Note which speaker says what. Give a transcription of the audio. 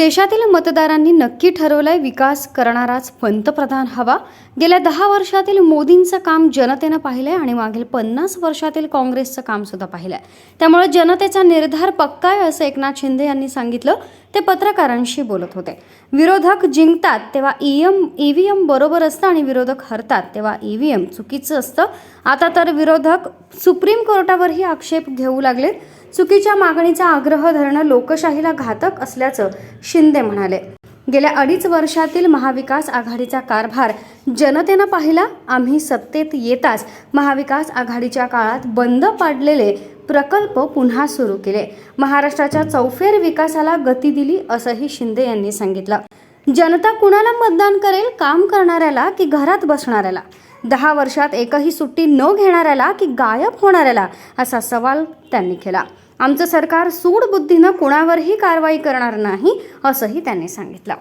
Speaker 1: देशातील मतदारांनी नक्की ठरवलंय विकास करणाराच पंतप्रधान हवा. गेल्या दहा वर्षातील मोदींचं काम जनतेनं पाहिलंय आणि मागील पन्नास वर्षातील काँग्रेसचं काम सुद्धा पाहिलंय. त्यामुळे जनतेचा निर्धार पक्का आहे असं एकनाथ शिंदे यांनी सांगितलं. ते पत्रकारांशी बोलत होते. विरोधक जिंकतात तेव्हा ईएम ईव्हीएम बरोबर असतं आणि विरोधक हरतात तेव्हा ईव्हीएम चुकीचं असतं. आता तर विरोधक सुप्रीम कोर्टावरही आक्षेप घेऊ लागले चुकीच्या मागणीचा आग्रह धरणं लोकशाहीला घातक असल्याचं शिंदे म्हणाले. गेल्या अडीच वर्षातील महाविकास आघाडीचा कारभार जनतेनं पाहिला आम्ही सत्तेत येताच महाविकास आघाडीच्या काळात बंद पाडलेले प्रकल्प पुन्हा सुरू केले. महाराष्ट्राच्या चौफेर विकासाला गती दिली असंही शिंदे यांनी सांगितलं. जनता कुणाला मतदान करेल काम करणाऱ्याला की घरात बसणाऱ्याला? दहा वर्षात एकही सुट्टी न घेणाऱ्याला की गायब होणाऱ्याला? असा सवाल त्यांनी केला. आमचं सरकार सूडबुद्धीनं कुणावरही कारवाई करणार नाही असंही त्यांनी सांगितलं.